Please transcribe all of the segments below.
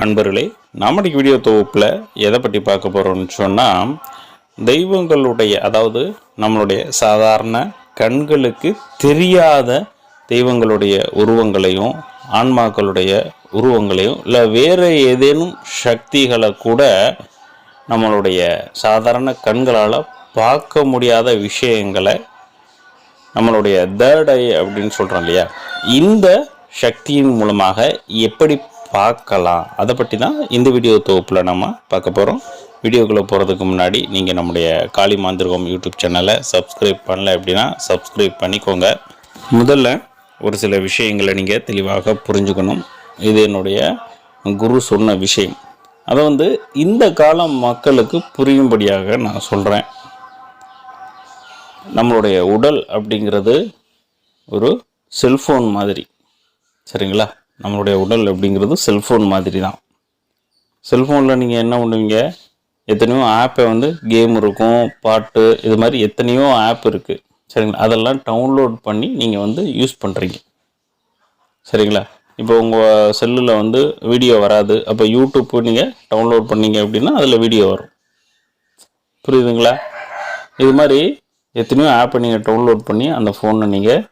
அன்பர்களே நம்முடைய வீடியோ தொகுப்பில் எதை பற்றி பார்க்க போகிறோம்னு சொன்னால் தெய்வங்களுடைய அதாவது நம்மளுடைய சாதாரண கண்களுக்கு தெரியாத தெய்வங்களுடைய உருவங்களையும் ஆன்மாக்களுடைய உருவங்களையும் இல்லை வேறு ஏதேனும் சக்திகளை கூட நம்மளுடைய சாதாரண கண்களால் பார்க்க முடியாத விஷயங்களை நம்மளுடைய தேர்ட் ஐ அப்படின்னு சொல்கிறோம் இல்லையா? இந்த சக்தியின் மூலமாக எப்படி பார்க்கலாம். அதை பற்றி தான் இந்த வீடியோ தொகுப்பில் நம்ம பார்க்க போகிறோம் வீடியோக்குள்ளே போகிறதுக்கு முன்னாடி நீங்கள் நம்முடைய காளி மாந்திருகம் யூடியூப் சேனலை சப்ஸ்கிரைப் பண்ணல அப்படின்னா சப்ஸ்கிரைப் பண்ணிக்கோங்க. முதல்ல ஒரு சில விஷயங்களை நீங்கள் தெளிவாக புரிஞ்சுக்கணும். இது என்னுடைய குரு சொன்ன விஷயம். அதை வந்து இந்த காலம் மக்களுக்கு புரியும்படியாக நான் சொல்கிறேன் நம்மளுடைய உடல் அப்படிங்கிறது ஒரு செல்ஃபோன் மாதிரி. சரிங்களா? நம்மளுடைய உடல் அப்படிங்கிறது செல்ஃபோன் மாதிரி தான் செல்ஃபோனில் நீங்கள் என்ன பண்ணுவீங்க? எத்தனையோ ஆப்பை வந்து கேம் இருக்கும் பாட்டு இது மாதிரி எத்தனையோ ஆப் இருக்குது சரிங்களா? அதெல்லாம் டவுன்லோட் பண்ணி நீங்கள் வந்து யூஸ் பண்ணுறீங்க சரிங்களா? இப்போ உங்கள் செல்லில் வந்து வீடியோ வராது. அப்போ யூடியூப் நீங்கள் டவுன்லோட் பண்ணீங்க அப்படின்னா அதில் வீடியோ வரும். புரியுதுங்களா? இது மாதிரி எத்தனையோ ஆப்பை நீங்கள் டவுன்லோட் பண்ணி அந்த ஃபோனை நீங்கள்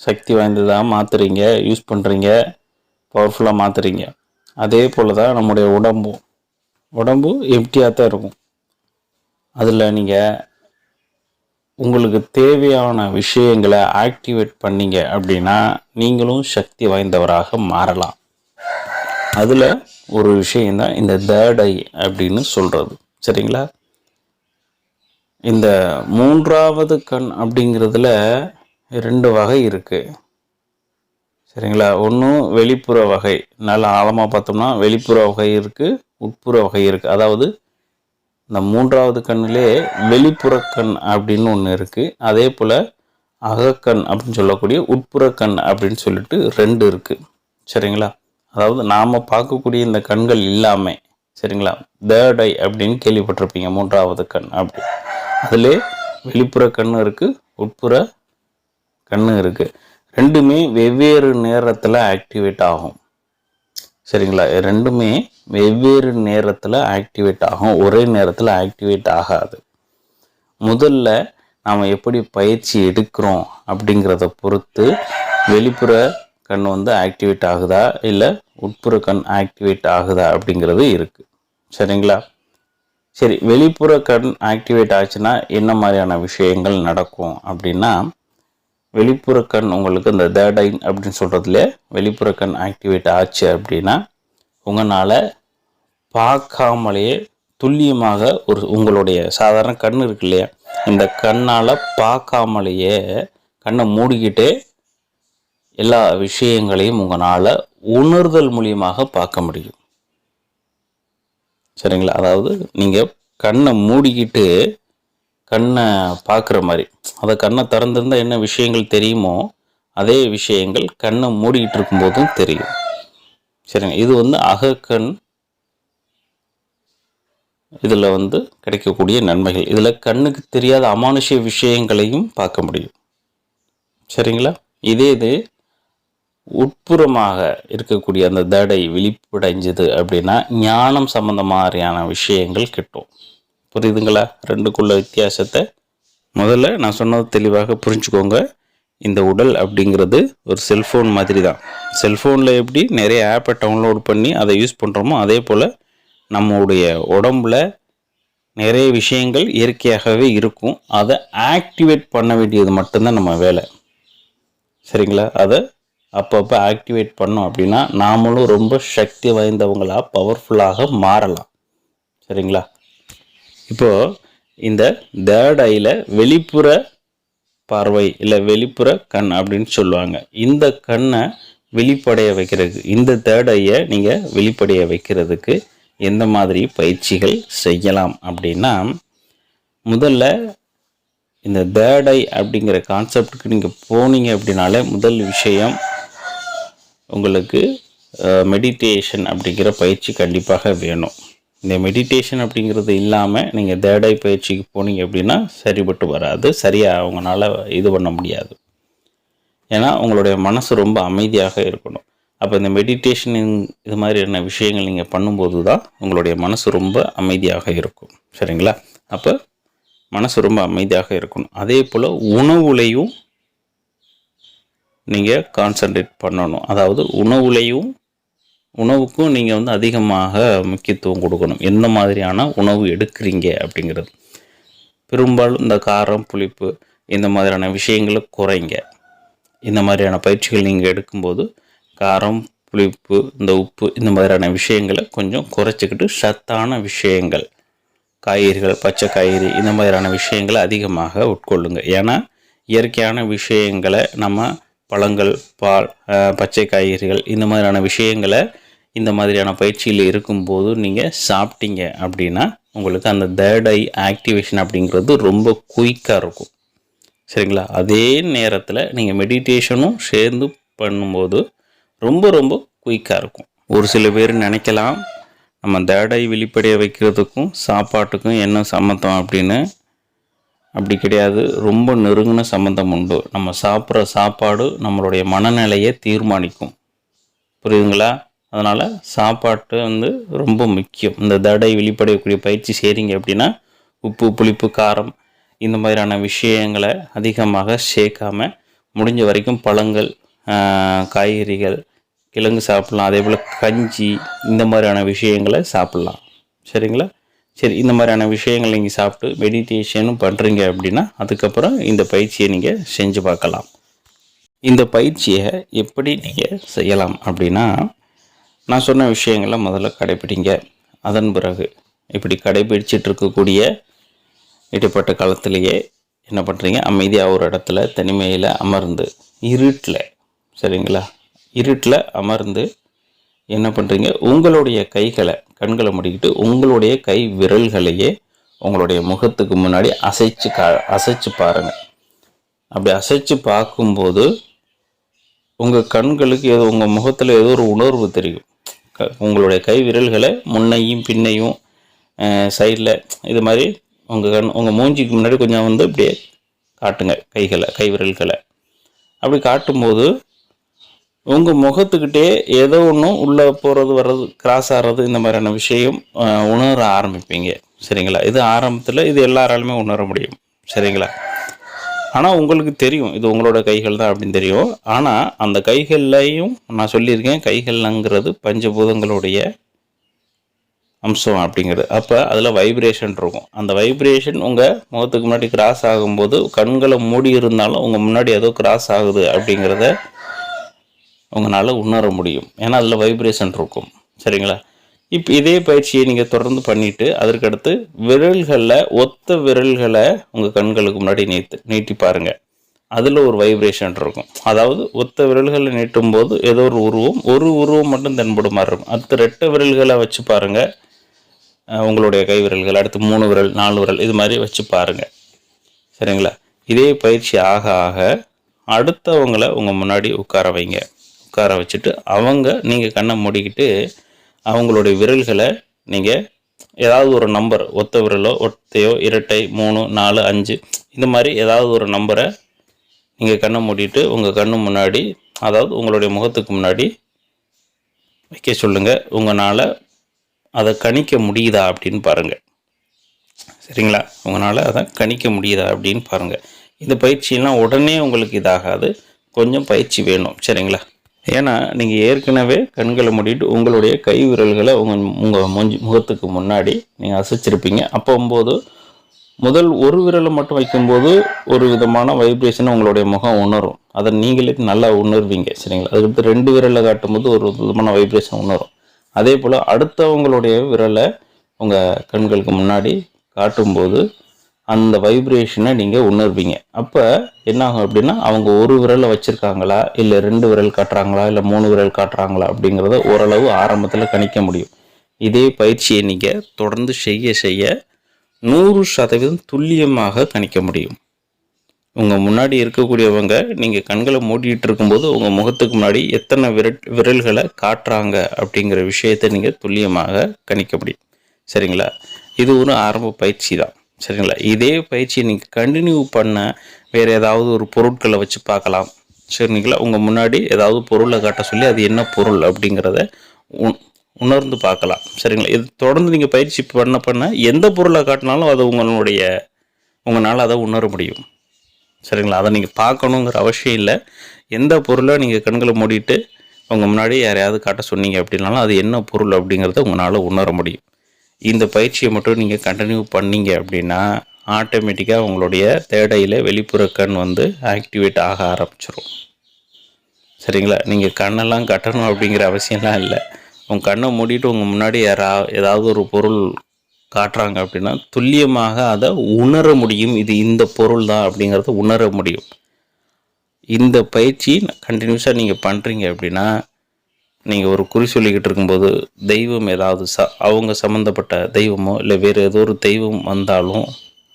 சக்தி வாய்ந்ததாக மாற்றுறீங்க யூஸ் பண்ணுறீங்க பவர்ஃபுல்லாக மாற்றுறீங்க அதே போல் தான் நம்முடைய உடம்பும் உடம்பு எம்டியாக தான் இருக்கும். அதில் நீங்கள் உங்களுக்கு தேவையான விஷயங்களை ஆக்டிவேட் பண்ணீங்க அப்படின்னா நீங்களும் சக்தி வாய்ந்தவராக மாறலாம். அதில் ஒரு விஷயந்தான் இந்த தேர்ட் ஐ அப்படின்னு சொல்கிறது சரிங்களா? இந்த மூன்றாவது கண் அப்படிங்கிறதுல ரெண்டு வகை இருக்குது சரிங்களா? ஒன்றும் வெளிப்புற வகை. நல்லா ஆழமாக பார்த்தோம்னா வெளிப்புற வகை இருக்குது உட்புற வகை இருக்குது அதாவது இந்த மூன்றாவது கண்ணிலே வெளிப்புற கண் அப்படின்னு ஒன்று இருக்குது அதே போல் அகக்கண் அப்படின்னு சொல்லக்கூடிய உட்புற கண் அப்படின்னு சொல்லிட்டு ரெண்டு இருக்குது சரிங்களா? அதாவது நாம் பார்க்கக்கூடிய இந்த கண்கள் இல்லாமல் சரிங்களா? தேர்ட் ஐ அப்படின்னு கேள்விப்பட்டிருப்பீங்க மூன்றாவது கண் அப்படி. அதிலே வெளிப்புற கண்ணு இருக்குது உட்புற கண்ணு இருக்குது ரெண்டுமே வெவ்வேறு நேரத்தில் ஆக்டிவேட் ஆகும். சரிங்களா? ரெண்டுமே வெவ்வேறு நேரத்தில் ஆக்டிவேட் ஆகும். ஒரே நேரத்தில் ஆக்டிவேட் ஆகாது. முதல்ல நாம் எப்படி பயிற்சி எடுக்கிறோம் அப்படிங்கிறத பொறுத்து வெளிப்புற கண் வந்து ஆக்டிவேட் ஆகுதா? இல்லை உட்புற கண் ஆக்டிவேட் ஆகுதா? அப்படிங்கிறது இருக்குது சரிங்களா? சரி வெளிப்புற கண் ஆக்டிவேட் ஆச்சுன்னா என்ன மாதிரியான விஷயங்கள் நடக்கும் அப்படின்னா வெளிப்புற கண் உங்களுக்கு இந்த தேர்ட் ஐன் அப்படின்னு சொல்கிறதுல வெளிப்புற கண் ஆக்டிவேட் ஆச்சு அப்படின்னா உங்களால் பார்க்காமலேயே துல்லியமாக ஒரு உங்களுடைய சாதாரண கண் இருக்கு இல்லையா? இந்த கண்ணால் பார்க்காமலேயே கண்ணை மூடிக்கிட்டே எல்லா விஷயங்களையும் உங்களால் உணர்தல் மூலியமாக பார்க்க முடியும். சரிங்களா? அதாவது நீங்கள் கண்ணை மூடிக்கிட்டு கண்ணை பார்க்குற மாதிரி. அதை கண்ணை திறந்திருந்தால் என்ன விஷயங்கள் தெரியுமோ அதே விஷயங்கள் கண்ணை மூடிக்கிட்டு இருக்கும்போதும் தெரியும். சரிங்க. இது வந்து அகக்கண் இதில் வந்து கிடைக்கக்கூடிய நன்மைகள். இதில் கண்ணுக்கு தெரியாத அமானுஷ்ய விஷயங்களையும் பார்க்க முடியும். சரிங்களா? இதே இது உட்புறமாக இருக்கக்கூடிய அந்த தடை விழிப்படைஞ்சது அப்படின்னா ஞானம் சம்பந்த மாதிரியான விஷயங்கள் கிட்டும். புரியுதுங்களா? ரெண்டுக்குள்ள வித்தியாசத்தை முதல்ல நான் சொன்னது தெளிவாக புரிஞ்சுக்கோங்க. இந்த உடல் அப்படிங்கிறது ஒரு செல்ஃபோன் மாதிரி தான் செல்ஃபோனில் எப்படி நிறைய ஆப்பை டவுன்லோட் பண்ணி அதை யூஸ் பண்ணுறோமோ அதே போல் நம்முடைய உடம்புல நிறைய விஷயங்கள் இயற்கையாகவே இருக்கும். அதை ஆக்டிவேட் பண்ண வேண்டியது மட்டும்தான் நம்ம வேலை. சரிங்களா? அதை அப்பப்போ ஆக்டிவேட் பண்ணோம் அப்படின்னா நாமளும் ரொம்ப சக்தி வாய்ந்தவங்களாக பவர்ஃபுல்லாக மாறலாம். சரிங்களா? இப்போது இந்த தேர்ட் ஐயில் வெளிப்புற பார்வை இல்லை வெளிப்புற கண் அப்படின்னு சொல்லுவாங்க. இந்த கண்ணை வெளிப்படைய வைக்கிறதுக்கு இந்த தேர்ட் ஐயை நீங்கள் வெளிப்படைய வைக்கிறதுக்கு எந்த மாதிரி பயிற்சிகள் செய்யலாம் அப்படின்னா முதல்ல இந்த தேர்ட் ஐ அப்படிங்கிற கான்செப்டுக்கு நீங்கள் போனீங்க அப்படின்னாலே முதல் விஷயம் உங்களுக்கு மெடிடேஷன் அப்படிங்கிற பயிற்சி கண்டிப்பாக வேணும். இந்த மெடிடேஷன் அப்படிங்கிறது இல்லாமல் நீங்கள் தேடை பயிற்சிக்கு போனீங்க அப்படின்னா சரிபட்டு வராது சரியாக அவங்களால இது பண்ண முடியாது. ஏன்னா உங்களுடைய மனசு ரொம்ப அமைதியாக இருக்கணும். அப்போ இந்த மெடிடேஷன் இது மாதிரியான விஷயங்கள் நீங்கள் பண்ணும்போது தான் உங்களுடைய மனசு ரொம்ப அமைதியாக இருக்கும். சரிங்களா? அப்போ மனசு ரொம்ப அமைதியாக இருக்கணும். அதே போல் உணவுலையும் நீங்கள் கான்சன்ட்ரேட் பண்ணணும். அதாவது உணவுலையும் உணவுக்கும் நீங்கள் வந்து அதிகமாக முக்கியத்துவம் கொடுக்கணும். எந்த மாதிரியான உணவு எடுக்கிறீங்க அப்படிங்கிறது. பெரும்பாலும் இந்த காரம் புளிப்பு இந்த மாதிரியான விஷயங்களை குறைங்க. இந்த மாதிரியான பயிற்சிகள் நீங்கள் எடுக்கும்போது காரம் புளிப்பு இந்த உப்பு இந்த மாதிரியான விஷயங்களை கொஞ்சம் குறைச்சிக்கிட்டு சத்தான விஷயங்கள் காய்கறிகள் பச்சை காய்கறி இந்த மாதிரியான விஷயங்களை அதிகமாக உட்கொள்ளுங்க. ஏன்னா இயற்கையான விஷயங்களை நம்ம பழங்கள் பால் பச்சை காய்கறிகள் இந்த மாதிரியான விஷயங்களை இந்த மாதிரியான பயிற்சியில் இருக்கும்போது நீங்கள் சாப்பிட்டீங்க அப்படின்னா உங்களுக்கு அந்த தேர்ட் ஐ ஆக்டிவேஷன் அப்படிங்கிறது ரொம்ப குயிக்காக இருக்கும். சரிங்களா? அதே நேரத்தில் நீங்கள் மெடிடேஷனும் சேர்ந்து பண்ணும்போது ரொம்ப ரொம்ப குயிக்காக இருக்கும். ஒரு சில பேர் நினைக்கலாம் நம்ம தேடை வெளிப்படைய வைக்கிறதுக்கும் சாப்பாட்டுக்கும் என்ன சம்மந்தம் அப்படின்னு. அப்படி கிடையாது. ரொம்ப நெருங்கின சம்மந்தம் உண்டு. நம்ம சாப்பிட்ற சாப்பாடு நம்மளுடைய மனநிலையை தீர்மானிக்கும். புரியுதுங்களா? அதனால் சாப்பாட்டு வந்து ரொம்ப முக்கியம். இந்த தடை வெளிப்படையக்கூடிய பயிற்சி செய்கிறீங்க அப்படின்னா உப்பு புளிப்பு காரம் இந்த மாதிரியான விஷயங்களை அதிகமாக சேர்க்காம முடிஞ்ச வரைக்கும் பழங்கள் காய்கறிகள் கிழங்கு சாப்பிட்லாம். அதே போல் கஞ்சி இந்த மாதிரியான விஷயங்களை சாப்பிட்லாம். சரிங்களா? சரி இந்த மாதிரியான விஷயங்கள் நீங்கள் சாப்பிட்டு மெடிடேஷனும் பண்ணுறீங்க அப்படின்னா அதுக்கப்புறம் இந்த பயிற்சியை நீங்கள் செஞ்சு பார்க்கலாம். இந்த பயிற்சியை எப்படி நீங்கள் செய்யலாம் அப்படின்னா நான் சொன்ன விஷயங்களை முதல்ல கடைப்பிடிங்க. அதன் பிறகு இப்படி கடைபிடிச்சிட்டு இருக்கக்கூடிய இடைப்பட்ட காலத்திலேயே என்ன பண்ணுறீங்க அமைதியாக ஒரு இடத்துல தனிமையில் அமர்ந்து இருட்டில் சரிங்களா? இருட்டில் அமர்ந்து என்ன பண்ணுறீங்க உங்களுடைய கைகளை கண்களை முடிக்கிட்டு உங்களுடைய கை விரல்களையே உங்களுடைய முகத்துக்கு முன்னாடி அசைச்சு கா அசைச்சு பாருங்கள் அப்படி அசைச்சு பார்க்கும்போது உங்கள் கண்களுக்கு ஏதோ உங்கள் முகத்தில் ஏதோ ஒரு உணர்வு தெரியும். உங்களுடைய கை விரல்களை முன்னையும் பின்னையும் சைடில் இது மாதிரி உங்கள் கண் உங்கள் மூஞ்சிக்கு முன்னாடி கொஞ்சம் வந்து அப்படியே காட்டுங்க கைகளை கை விரல்களை அப்படி காட்டும்போது உங்கள் முகத்துக்கிட்டே ஏதோ ஒன்று உள்ளே போகிறது வர்றது கிராஸ் ஆகிறது இந்த மாதிரியான விஷயம் உணர ஆரம்பிப்பீங்க. சரிங்களா? இது ஆரம்பத்தில் இது எல்லாராலுமே உணர முடியும். சரிங்களா? ஆனால் உங்களுக்கு தெரியும். இது உங்களோட கைகள் தான் அப்படின்னு தெரியும். ஆனால் அந்த கைகள்லையும் நான் சொல்லியிருக்கேன் கைகள்ங்கிறது பஞ்சபூதங்களுடைய அம்சம் அப்படிங்கிறது. அப்போ அதில் வைப்ரேஷன் இருக்கும். அந்த வைப்ரேஷன் உங்கள் முகத்துக்கு முன்னாடி கிராஸ் ஆகும்போது கண்களை மூடி இருந்தாலும் உங்கள் முன்னாடி ஏதோ கிராஸ் ஆகுது அப்படிங்கிறத உங்களால் உணர முடியும். ஏன்னா அதில் வைப்ரேஷன் இருக்கும். சரிங்களா? இப்போ இதே பயிற்சியை நீங்கள் தொடர்ந்து பண்ணிவிட்டு அதற்கடுத்து விரல்களில் ஒத்த விரல்களை உங்கள் கண்களுக்கு முன்னாடி நீட்டு நீட்டி பாருங்கள் அதில் ஒரு வைப்ரேஷன் இருக்கும். அதாவது ஒத்த விரல்களை நீட்டும் போது ஏதோ ஒரு உருவம் ஒரு உருவம் மட்டும் தென்படும் மாதிரி இருக்கும். அடுத்து ரெட்டை விரல்களை வச்சு பாருங்கள் உங்களுடைய கை விரல்கள் அடுத்து மூணு விரல் நாலு விரல் இது மாதிரி வச்சு பாருங்கள் சரிங்களா? இதே பயிற்சி ஆக ஆக அடுத்தவங்களை உங்கள் முன்னாடி உட்கார வைங்க. உட்கார வச்சுட்டு அவங்க நீங்கள் கண்ணை மூடிக்கிட்டு அவங்களுடைய விரல்களை நீங்கள் ஏதாவது ஒரு நம்பர் ஒத்த விரலோ ஒத்தையோ இரட்டை மூணு நாலு அஞ்சு இந்த மாதிரி ஏதாவது ஒரு நம்பரை நீங்கள் கண்ணை மூடிட்டு உங்கள் கண்ணு முன்னாடி அதாவது உங்களுடைய முகத்துக்கு முன்னாடி வைக்க சொல்லுங்கள் உங்களால் அதை கணிக்க முடியுதா அப்படின்னு பாருங்கள் சரிங்களா? உங்களால் அதை கணிக்க முடியுதா அப்படின்னு பாருங்கள் இந்த பயிற்சியெல்லாம் உடனே உங்களுக்கு இதாகாது. கொஞ்சம் பயிற்சி வேணும். சரிங்களா? ஏன்னா நீங்கள் ஏற்கனவே கண்களை மூடிட்டு உங்களுடைய கை விரல்களை உங்கள் உங்கள் மூஞ்சி முகத்துக்கு முன்னாடி நீங்கள் அசைச்சிருப்பீங்க. அப்போம்போது முதல் ஒரு விரலை மட்டும் வைக்கும்போது ஒரு விதமான வைப்ரேஷன் உங்களுடைய முகம் உணரும். அதை நீங்களே நல்லா உணர்வீங்க சரிங்களா? அதுக்கடுத்து ரெண்டு விரலை காட்டும்போது ஒரு விதமான வைப்ரேஷன் உணரும். அதே போல் அடுத்தவங்களுடைய விரலை உங்கள் கண்களுக்கு முன்னாடி காட்டும்போது அந்த வைப்ரேஷனை நீங்கள் உணர்வீங்க. அப்போ என்ன ஆகும் அப்படின்னா அவங்க ஒரு விரலை வச்சுருக்காங்களா? இல்லை ரெண்டு விரல் காட்டுறாங்களா? இல்லை மூணு விரல் காட்டுறாங்களா? அப்படிங்கிறத ஓரளவு ஆரம்பத்தில் கணிக்க முடியும். இதே பயிற்சியை நீங்கள் தொடர்ந்து செய்ய செய்ய நூறு சதவீதம் துல்லியமாக கணிக்க முடியும். உங்கள் முன்னாடி இருக்கக்கூடியவங்க நீங்கள் கண்களை மூடிட்டு இருக்கும்போது உங்கள் முகத்துக்கு முன்னாடி எத்தனை விரல் விரல்களை காட்டுறாங்க அப்படிங்கிற விஷயத்தை நீங்கள் துல்லியமாக கணிக்க முடியும். சரிங்களா? இது ஒரு ஆரம்ப பயிற்சி தான். சரிங்களா? இதே பயிற்சியை நீங்கள் கண்டினியூ பண்ண வேறு ஏதாவது ஒரு பொருட்களை வச்சு பார்க்கலாம். சரிங்களா? உங்கள் முன்னாடி ஏதாவது பொருளை காட்ட சொல்லி அது என்ன பொருள் அப்படிங்கிறத உண் உணர்ந்து பார்க்கலாம். சரிங்களா? இது தொடர்ந்து நீங்கள் பயிற்சி பண்ண பண்ண எந்த பொருளை காட்டினாலும் அது உங்களுடைய உங்களால் அதை உணர முடியும். சரிங்களா? அதை நீங்கள் பார்க்கணுங்கிற அவசியம் இல்லை. எந்த பொருளை நீங்கள் கண்களை மூடிட்டு உங்கள் முன்னாடி யாரையாவது காட்ட சொன்னீங்க அப்படின்னாலும் அது என்ன பொருள் அப்படிங்கிறத உங்களால் உணர முடியும். இந்த பயிற்சியை மட்டும் நீங்கள் கண்டினியூ பண்ணீங்க அப்படின்னா ஆட்டோமேட்டிக்காக உங்களுடைய தேடையில் வெளிப்புற கண் வந்து ஆக்டிவேட் ஆக ஆரம்பிச்சிடும் சரிங்களா? நீங்கள் கண்ணெல்லாம் கட்டணும் அப்படிங்கிற அவசியம்லாம் இல்லை. உங்கள் கண்ணை மூடிட்டு உங்கள் முன்னாடி யாரா ஏதாவது ஒரு பொருள் காட்டுறாங்க அப்படின்னா துல்லியமாக அதை உணர முடியும். இது இந்த பொருள் தான் அப்படிங்கிறத உணர முடியும். இந்த பயிற்சி கண்டினியூஸாக நீங்கள் பண்ணுறீங்க அப்படின்னா நீங்கள் ஒரு குறி சொல்லிக்கிட்டு இருக்கும்போது தெய்வம் ஏதாவது ச அவங்க சம்மந்தப்பட்ட தெய்வமோ இல்லை வேறு ஏதோ ஒரு தெய்வம் வந்தாலும்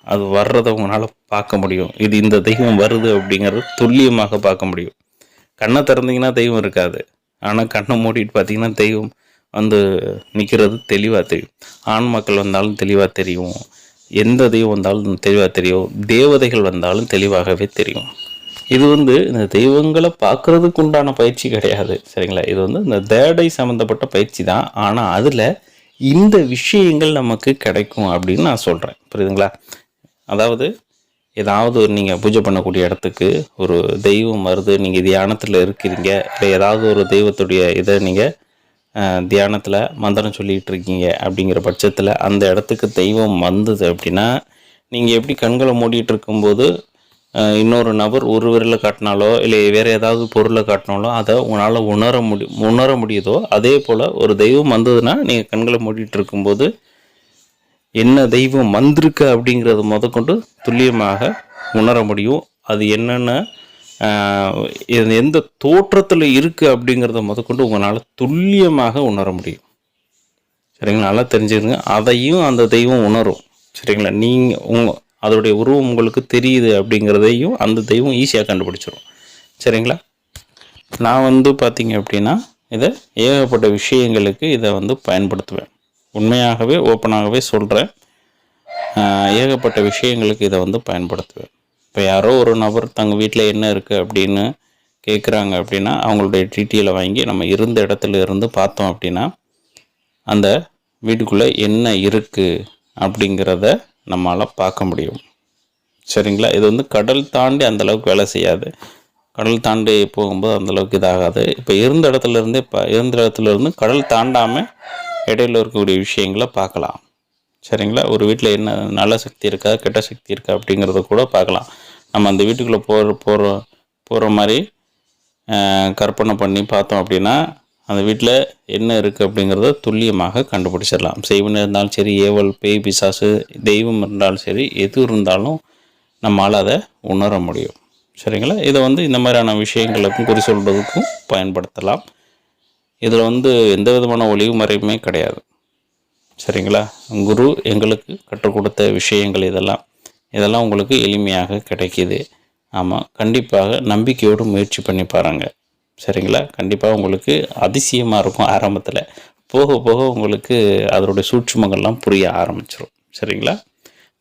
அது வர்றதை உங்களால் பார்க்க முடியும். இது இந்த தெய்வம் வருது அப்படிங்கிறது துல்லியமாக பார்க்க முடியும். கண்ணை திறந்தீங்கன்னா தெய்வம் இருக்காது. ஆனால் கண்ணை மூடிட்டு பார்த்தீங்கன்னா தெய்வம் வந்து நிற்கிறது தெளிவாக தெரியும். ஆண் மக்கள் வந்தாலும் தெளிவாக தெரியும். எந்த தெய்வம் வந்தாலும் தெளிவாக தெரியும். தேவதைகள் வந்தாலும் தெளிவாகவே தெரியும். இது வந்து இந்த தெய்வங்களை பார்க்கறதுக்கு உண்டான பயிற்சி கிடையாது சரிங்களா? இது வந்து இந்த தேடை சம்மந்தப்பட்ட பயிற்சி தான். ஆனால் அதில் இந்த விஷயங்கள் நமக்கு கிடைக்கும் அப்படின்னு நான் சொல்கிறேன் புரியுதுங்களா? அதாவது ஏதாவது ஒரு நீங்கள் பூஜை பண்ணக்கூடிய இடத்துக்கு ஒரு தெய்வம் வருது நீங்கள் தியானத்தில் இருக்கிறீங்க இல்லை ஏதாவது ஒரு தெய்வத்துடைய இதை நீங்கள் தியானத்தில் மந்திரம் சொல்லிகிட்டு இருக்கீங்க அப்படிங்கிற பட்சத்தில் அந்த இடத்துக்கு தெய்வம் வந்தது அப்படின்னா நீங்கள் எப்படி கண்களை மூடிட்டு இருக்கும்போது இன்னொரு நபர் ஒரு விரலை காட்டினாலோ இல்லை வேறு ஏதாவது பொருளை காட்டினாலோ அதை உன்னால் உணர முடி உணர முடியுதோ அதே போல் ஒரு தெய்வம் வந்ததுன்னா நீங்கள் கண்களை மூடிட்டு இருக்கும்போது என்ன தெய்வம் வந்திருக்கு அப்படிங்கிறது முதற்கொண்டு துல்லியமாக உணர முடியும். அது என்னென்ன எந்த தோற்றத்தில் இருக்குது அப்படிங்கிறத முதற்கொண்டு உங்களால் துல்லியமாக உணர முடியும். சரிங்களா? நல்லா தெரிஞ்சுக்கங்க. அதையும் அந்த தெய்வம் உணரும். சரிங்களா? நீங்கள் உங்கள் அதோடைய உருவம் உங்களுக்கு தெரியுது அப்படிங்கிறதையும் அந்த தெய்வம் ஈஸியாக கண்டுபிடிச்சிரும். சரிங்களா? நான் வந்து பார்த்தீங்க அப்படின்னா இதை ஏகப்பட்ட விஷயங்களுக்கு இதை வந்து பயன்படுத்துவேன். உண்மையாகவே ஓப்பனாகவே சொல்கிறேன் ஏகப்பட்ட விஷயங்களுக்கு இதை வந்து பயன்படுத்துவேன். இப்போ யாரோ ஒரு நபர் தங்கள் வீட்டில் என்ன இருக்குது அப்படின்னு கேட்குறாங்க அப்படின்னா அவங்களுடைய டீட்டெயிலை வாங்கி நம்ம இருந்த இடத்துல இருந்து பார்த்தோம் அப்படின்னா அந்த வீட்டுக்குள்ளே என்ன இருக்குது அப்படிங்கிறத நம்மளால் பார்க்க முடியும். சரிங்களா? இது வந்து கடல் தாண்டி அந்தளவுக்கு வேலை செய்யாது. கடல் தாண்டி போகும்போது அந்தளவுக்கு இதாகாது. இப்போ இருந்த இடத்துலேருந்து இப்போ இருந்த இடத்துலேருந்து கடல் தாண்டாமல் இடையில இருக்கக்கூடிய விஷயங்களை பார்க்கலாம். சரிங்களா? ஒரு வீட்டில் என்ன நல்ல சக்தி இருக்கா கெட்ட சக்தி இருக்கா அப்படிங்கிறத கூட பார்க்கலாம். நம்ம அந்த வீட்டுக்குள்ளே போகிற போகிற போகிற மாதிரி கற்பனை பண்ணி பார்த்தோம் அப்படின்னா அந்த வீட்டில் என்ன இருக்குது அப்படிங்கிறத துல்லியமாக கண்டுபிடிச்சிடலாம். செய்வன் இருந்தாலும் சரி ஏவல் பேய் பிசாசு தெய்வம் இருந்தாலும் சரி எது இருந்தாலும் நம்மால் அதை உணர முடியும். சரிங்களா? இதை வந்து இந்த மாதிரியான விஷயங்களுக்கும் குறி சொல்கிறதுக்கும் பயன்படுத்தலாம். இதில் வந்து எந்த விதமான ஒளிவு மறைவுமே கிடையாது. சரிங்களா? குரு எங்களுக்கு கற்றுக் கொடுத்த விஷயங்கள் இதெல்லாம். இதெல்லாம் உங்களுக்கு எளிமையாக கிடைக்கிது. ஆமாம் கண்டிப்பாக நம்பிக்கையோடு முயற்சி பண்ணி பாருங்கள் சரிங்களா? கண்டிப்பாக உங்களுக்கு அதிசயமாக இருக்கும் ஆரம்பத்தில். போக போக உங்களுக்கு அதனுடைய சூட்சுமங்கள்லாம் புரிய ஆரம்பிச்சிடும் சரிங்களா?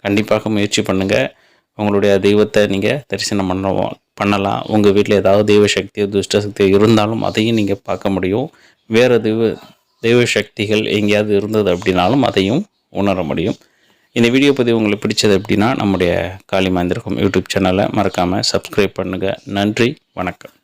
கண்டிப்பாக முயற்சி பண்ணுங்கள் உங்களுடைய தெய்வத்தை நீங்கள் தரிசனம் பண்ணுவோம் பண்ணலாம். உங்கள் வீட்டில் ஏதாவது தெய்வ சக்தியோ துஷ்ட சக்தியோ இருந்தாலும் அதையும் நீங்கள் பார்க்க முடியும். வேறு தெய்வ தெய்வ சக்திகள் எங்கேயாவது இருந்தது அப்படின்னாலும் அதையும் உணர முடியும். இந்த வீடியோ பதிவு உங்களுக்கு பிடிச்சது அப்படின்னா நம்முடைய காளி மாந்திருக்கும் யூடியூப் சேனலை மறக்காமல் சப்ஸ்கிரைப் பண்ணுங்கள் நன்றி வணக்கம்.